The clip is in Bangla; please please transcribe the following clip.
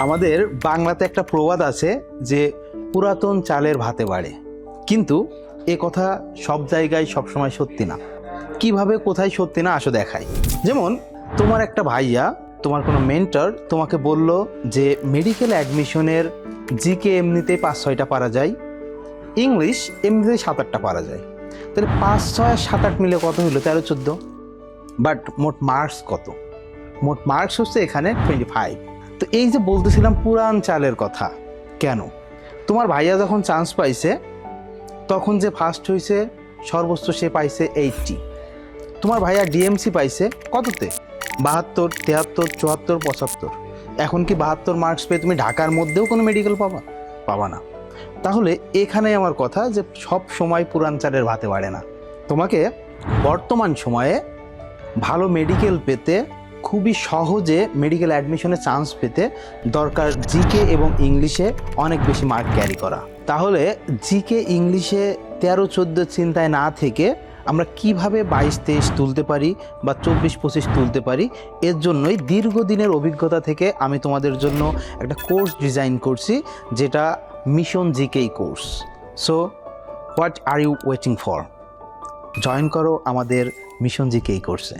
আমাদের বাংলাতে একটা প্রবাদ আছে যে পুরাতন চালের ভাতে বাড়ে। কিন্তু এ কথা সব জায়গায় সবসময় সত্যি না। কীভাবে কোথায় সত্যি না আসো দেখাই। যেমন তোমার একটা ভাইয়া, তোমার কোনো মেন্টর তোমাকে বলল যে মেডিকেল অ্যাডমিশনের জিকে এমনিতেই পাঁচ ছয়টা পারা যায় ইংলিশ এমনিতেই সাত আটটা পারা যায়। তাহলে পাঁচ ছয় সাত আট মিলে কত হলো তেরো, চোদ্দ? বাট মোট মার্কস কত? মোট মার্কস হচ্ছে এখানে টোয়েন্টি ফাইভ তো এই যে বলতেছিলাম পুরান চালের কথা, কেন? তোমার ভাইয়া যখন চান্স পাইছে, তখন যে ফার্স্ট হয়েছে সর্বোচ্চ সে পাইছে এইটটি তোমার ভাইয়া ডিএমসি পাইছে কততে? বাহাত্তর, তেহাত্তর, চুয়াত্তর, পঁচাত্তর। এখন কি বাহাত্তর মার্কস পেয়ে তুমি ঢাকার মধ্যেও কোনো মেডিকেল পাবা? পাবা না। তাহলে এখানে আমার কথা যে সব সময় পুরান চালের ভাতে বাড়ে না। তোমাকে বর্তমান সময়ে ভালো মেডিকেল পেতে খুবই সহজে মেডিকেল অ্যাডমিশনে চান্স পেতে দরকার জিকে এবং ইংলিশে অনেক বেশি মার্ক ক্যারি করা। তাহলে জিকে ইংলিশে তেরো, চোদ্দ চিন্তায় না থেকে আমরা কীভাবে বাইশ, তেইশ তুলতে পারি বা চব্বিশ, পঁচিশ তুলতে পারি, এর জন্যই দীর্ঘদিনের অভিজ্ঞতা থেকে আমি তোমাদের জন্য একটা কোর্স ডিজাইন করছি, যেটা mission GKE course so what are you waiting for join করো আমাদের মিশন জিকেই কোর্সে